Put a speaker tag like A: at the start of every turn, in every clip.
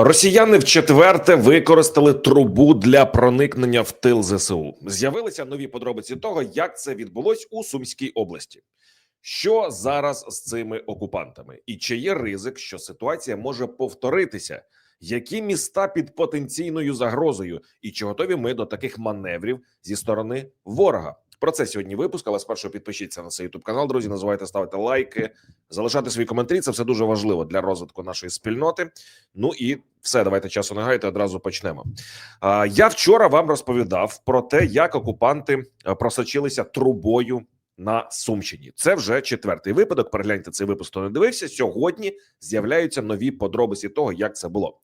A: Росіяни вчетверте використали трубу для проникнення в тил ЗСУ. З'явилися нові подробиці того, як це відбулось у Сумській області. Що зараз з цими окупантами, і чи є ризик, що ситуація може повторитися? Які міста під потенційною загрозою, і чи готові ми до таких маневрів зі сторони ворога? Про це сьогодні випуск. Але спершу підпишіться на цей youtube канал. Друзі, називайте ставити лайки, залишати свої коментарі. Це все дуже важливо для розвитку нашої спільноти. Ну і все, давайте часу не гаяти, одразу почнемо. Я вчора вам розповідав про те, як окупанти е, просочилися трубою на Сумщині. Це вже четвертий випадок. Перегляньте цей випуск, хто не дивився. Сьогодні з'являються нові подробиці того, як це було.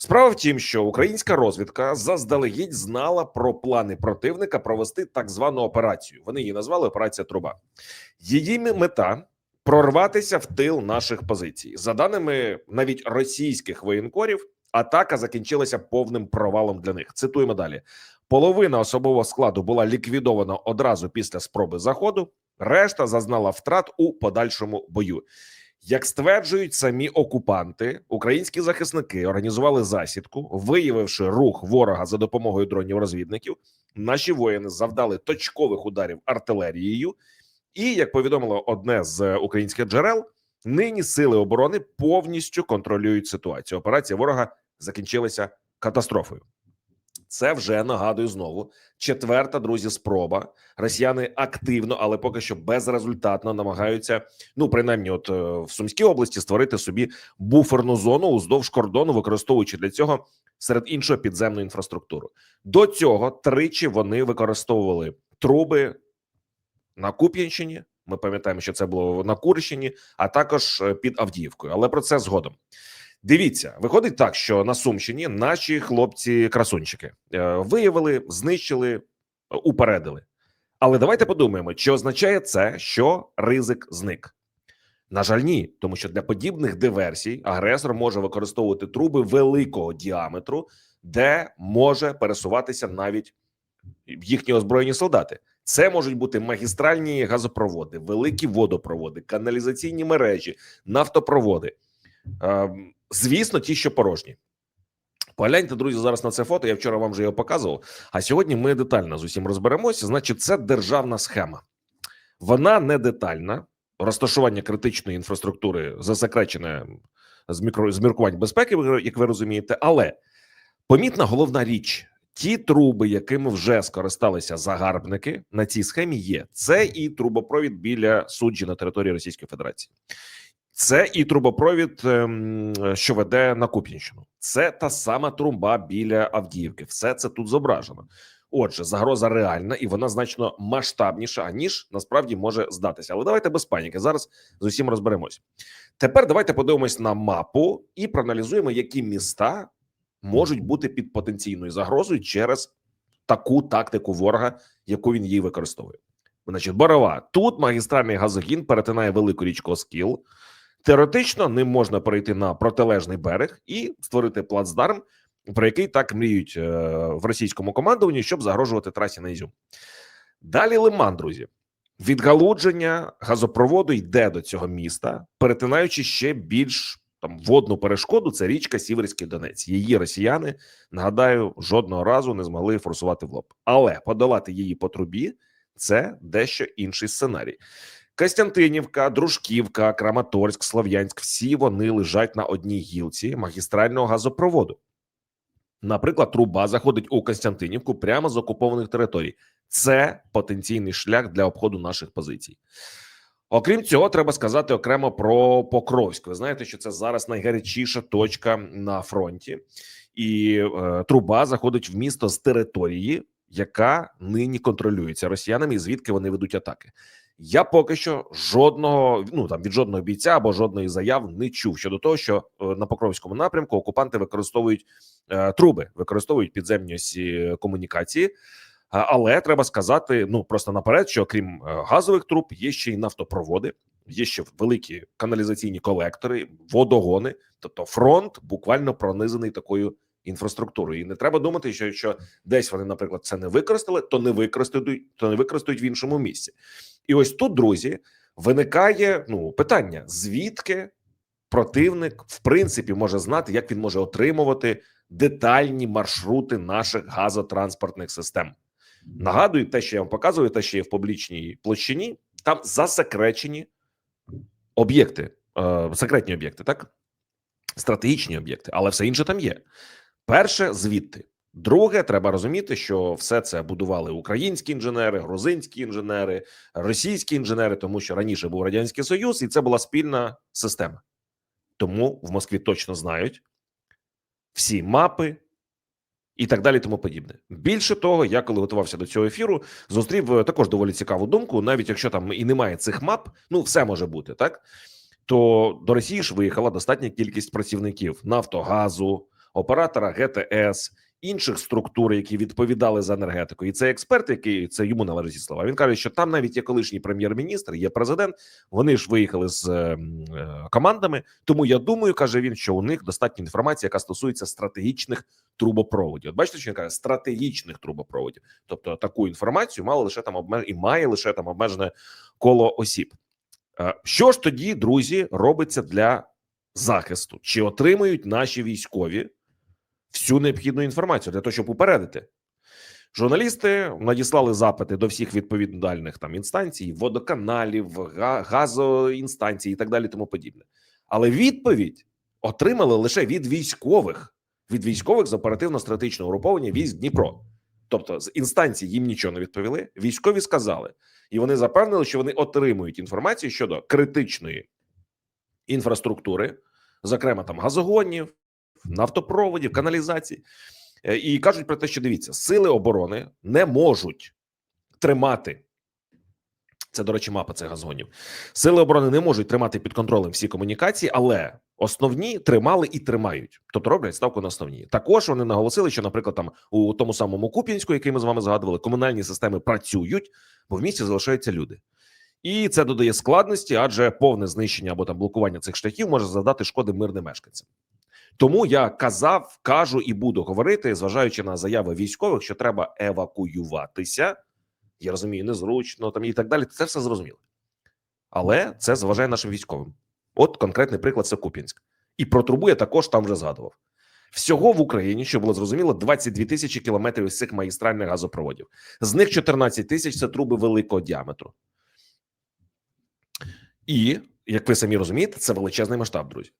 A: Справа в тім, що українська розвідка заздалегідь знала про плани противника провести так звану операцію. Вони її назвали операція Труба. Її мета прорватися в тил наших позицій. За даними навіть російських воєнкорів, атака закінчилася повним провалом для них. Цитуємо далі: половина особового складу була ліквідована одразу після спроби заходу. Решта зазнала втрат у подальшому бою. Як стверджують самі окупанти, українські захисники організували засідку, виявивши рух ворога за допомогою дронів розвідників. Наші воїни завдали точкових ударів артилерією, і як повідомило одне з українських джерел, нині сили оборони повністю контролюють ситуацію. Операція ворога закінчилася катастрофою. Це вже нагадую знову четверта друзі. Спроба росіяни активно, але поки що безрезультатно намагаються. Ну принаймні, от е, в Сумській області створити собі буферну зону уздовж кордону, використовуючи для цього серед іншого підземну інфраструктуру. До цього тричі вони використовували труби на Куп'янщині. Ми пам'ятаємо, що це було на Курщині, а також е, під Авдіївкою. Але про це згодом. Дивіться, виходить так, що на Сумщині наші хлопці-красунчики е, виявили, знищили, упередили. Але давайте подумаємо, чи означає це, що ризик зник. На жаль, ні, тому що для подібних диверсій агресор може використовувати труби великого діаметру, де може пересуватися навіть їхні озброєні солдати. Це можуть бути магістральні газопроводи, великі водопроводи, каналізаційні мережі, нафтопроводи. Звісно, ті, що порожні. Погляньте, друзі, зараз на це фото. Я вчора вам вже його показував. А сьогодні ми детально з усім розберемося. Значить, це державна схема. Вона не детальна. Розташування критичної інфраструктури засекречене з мікро з міркувань безпеки, як ви розумієте. Але помітна головна річ: ті труби, якими вже скористалися загарбники на цій схемі, є це і трубопровід біля суджі на території Російської Федерації. Це і трубопровід, ем, що веде на Куп'янщину. Це та сама труба біля Авдіївки. Все це тут зображено. Отже, загроза реальна і вона значно масштабніша, ніж насправді може здатися. Але давайте без паніки. Зараз з усім розберемось. Тепер давайте подивимось на мапу і проаналізуємо, які міста можуть бути під потенційною загрозою через таку тактику ворога, яку він її використовує. Значить, Борова тут магістральний газогін перетинає велику річку Оскіл. Теоретично ним можна перейти на протилежний берег і створити плацдарм, про який так мріють е, в російському командуванні, щоб загрожувати трасі на Ізюм. Далі Лиман, друзі, відгалудження газопроводу йде до цього міста, перетинаючи ще більш там водну перешкоду. Це річка Сіверський Донець. Її росіяни нагадаю жодного разу не змогли форсувати в лоб, але подолати її по трубі це дещо інший сценарій. Костянтинівка, Дружківка, Краматорськ, Слов'янськ всі вони лежать на одній гілці магістрального газопроводу. Наприклад, труба заходить у Костянтинівку прямо з окупованих територій. Це потенційний шлях для обходу наших позицій. Окрім цього, треба сказати окремо про Покровськ. Ви знаєте, що це зараз найгарячіша точка на фронті, і е, труба заходить в місто з території, яка нині контролюється росіянами, і звідки вони ведуть атаки. Я поки що жодного ну там від жодного бійця або жодної заяв не чув щодо того, що е, на Покровському напрямку окупанти використовують е, труби, використовують підземні осі комунікації. Але треба сказати, ну просто наперед, що крім е, газових труб, є ще й нафтопроводи, є ще великі каналізаційні колектори, водогони. Тобто, фронт буквально пронизаний такою інфраструктурою. І не треба думати, що якщо десь вони, наприклад, це не використали, то не використають, то не використають в іншому місці. І ось тут, друзі, виникає ну питання: звідки противник, в принципі, може знати, як він може отримувати детальні маршрути наших газотранспортних систем. Нагадую, те, що я вам показую, те, що є в публічній площині, там засекречені об'єкти, е, секретні об'єкти, так стратегічні об'єкти, але все інше там є. Перше звідти. Друге, треба розуміти, що все це будували українські інженери, грузинські інженери, російські інженери, тому що раніше був радянський союз, і це була спільна система. Тому в Москві точно знають всі мапи і так далі, тому подібне. Більше того, я коли готувався до цього ефіру, зустрів е, також доволі цікаву думку. Навіть якщо там і немає цих мап, ну все може бути так. То до Росії ж виїхала достатня кількість працівників Нафтогазу, оператора ГТС, інших структур, які відповідали за енергетику. І цей експерт, який це йому належить слова. Він каже, що там навіть є колишній прем'єр-міністр, є президент. Вони ж виїхали з е, е, командами. Тому я думаю, каже він, що у них достатньо інформації, яка стосується стратегічних трубопроводів. От бачите, що він каже стратегічних трубопроводів. Тобто таку інформацію мало лише там обмеж... і має лише там обмежене коло осіб. Е, Що ж тоді, друзі, робиться для захисту? Чи отримують наші військові всю необхідну інформацію для того, щоб упередити? Журналісти надіслали запити до всіх відповідальних там інстанцій, водоканалів, газоінстанцій і так далі, тому подібне. Але відповідь отримали лише від військових, від військових з оперативно-стратегічного угруповання військ Дніпро. Тобто з інстанцій їм нічого не відповіли. Військові сказали, і вони запевнили, що вони отримують інформацію щодо критичної інфраструктури, зокрема там газогонів, нафтопроводів, каналізації, Е, і кажуть про те, що дивіться, сили оборони не можуть тримати. Це, до речі, мапа цих газонів. Сили оборони не можуть тримати під контролем всі комунікації, але основні тримали і тримають, тобто роблять ставку на основні. Також вони наголосили, що, наприклад, там у тому самому Куп'янську, який ми з вами згадували, комунальні системи працюють, бо в місті залишаються люди. І це додає складності, адже повне знищення або там блокування цих шляхів може завдати шкоди мирним мешканцям. Тому я казав, кажу і буду говорити, зважаючи на заяви військових, що треба евакуюватися. Я розумію, незручно там і так далі. Це все зрозуміло. Але це зважає нашим військовим. От конкретний приклад це Куп'янськ. І про трубу я також там вже згадував. Всього в Україні, що було зрозуміло, 22 тисячі кілометрів із цих магістральних газопроводів. З них 14 тисяч це труби великого діаметру. І, як ви самі розумієте, це величезний масштаб, друзі.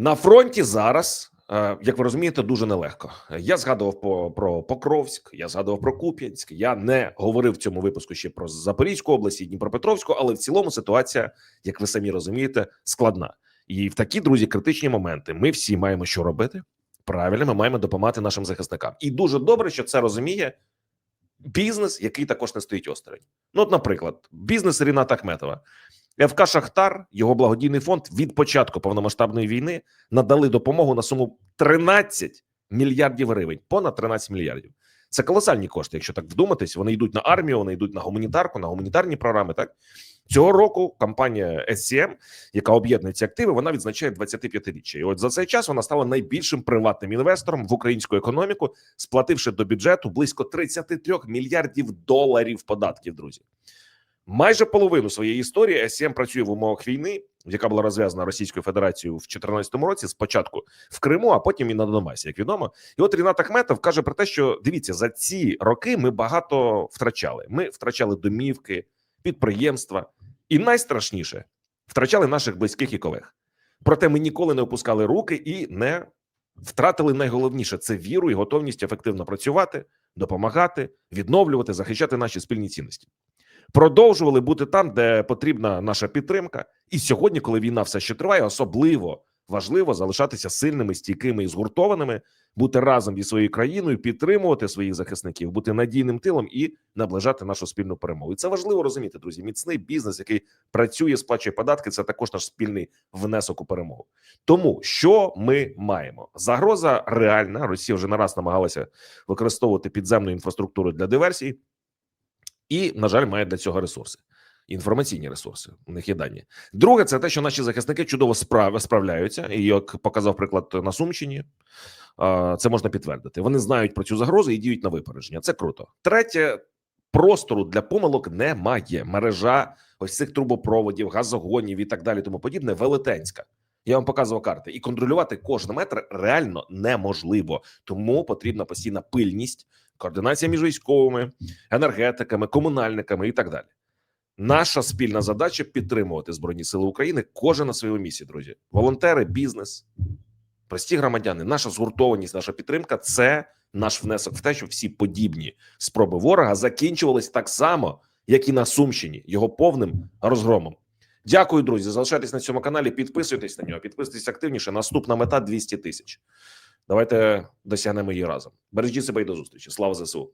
A: На фронті зараз, е, як ви розумієте, дуже нелегко. Я згадував про Покровськ, я згадував про Куп'янськ. Я не говорив в цьому випуску ще про Запорізьку область і Дніпропетровську, але в цілому ситуація, як ви самі розумієте, складна. І в такі друзі критичні моменти ми всі маємо що робити. Правильно, ми маємо допомагати нашим захисникам. І дуже добре, що це розуміє бізнес, який також не стоїть осторонь. Ну, от, наприклад, бізнес Ріната Ахметова. ФК Шахтар, його благодійний фонд від початку повномасштабної війни надали допомогу на суму 13 мільярдів гривень, понад 13 мільярдів. Це колосальні кошти. Якщо так вдуматись, вони йдуть на армію, вони йдуть на гуманітарку, на гуманітарні програми. Так цього року компанія SCM, яка об'єднує ці активи, вона відзначає 25-річчя. І от за цей час вона стала найбільшим приватним інвестором в українську економіку, сплативши до бюджету близько 33 мільярдів доларів податків. Друзі. Майже половину своєї історії СМ працює в умовах війни, яка була розв'язана Російською Федерацією в 2014 році. Спочатку в Криму, а потім і на Донбасі, як відомо. І от Рінат Ахметов каже про те, що дивіться за ці роки ми багато втрачали. Ми втрачали домівки, підприємства, і найстрашніше втрачали наших близьких і колег. Проте ми ніколи не опускали руки і не втратили найголовніше це віру і готовність ефективно працювати, допомагати, відновлювати, захищати наші спільні цінності продовжували бути там, де потрібна наша підтримка. І сьогодні, коли війна все ще триває, особливо важливо залишатися сильними, стійкими і згуртованими, бути разом зі своєю країною, підтримувати своїх захисників, бути надійним тилом і наближати нашу спільну перемогу. І це важливо розуміти, друзі. Міцний бізнес, який працює, сплачує податки, це також наш спільний внесок у перемогу. Тому що ми маємо загроза реальна. Росія вже не раз намагалася використовувати підземну інфраструктуру для диверсій і, на жаль, має для цього ресурси. Інформаційні ресурси у них є дані. Друге, це те, що наші захисники чудово справ, справляються, і як показав приклад на Сумщині, це можна підтвердити. Вони знають про цю загрозу і діють на випередження. Це круто. Третє, простору для помилок немає. Мережа ось цих трубопроводів, газогонів і так далі, тому подібне, велетенська. Я вам показував карти, і контролювати кожен метр реально неможливо. Тому потрібна постійна пильність, координація між військовими, енергетиками, комунальниками і так далі. Наша спільна задача підтримувати збройні сили України. Кожен на своєму місці, друзі, волонтери, бізнес, прості громадяни. Наша згуртованість, наша підтримка це наш внесок в те, щоб всі подібні спроби ворога закінчувались так само, як і на Сумщині, його повним розгромом. Дякую, друзі. Залишайтесь на цьому каналі, підписуйтесь на нього, підписуйтесь активніше. Наступна мета 200 тисяч. Давайте досягнемо її разом. Бережіть себе і до зустрічі. Слава ЗСУ.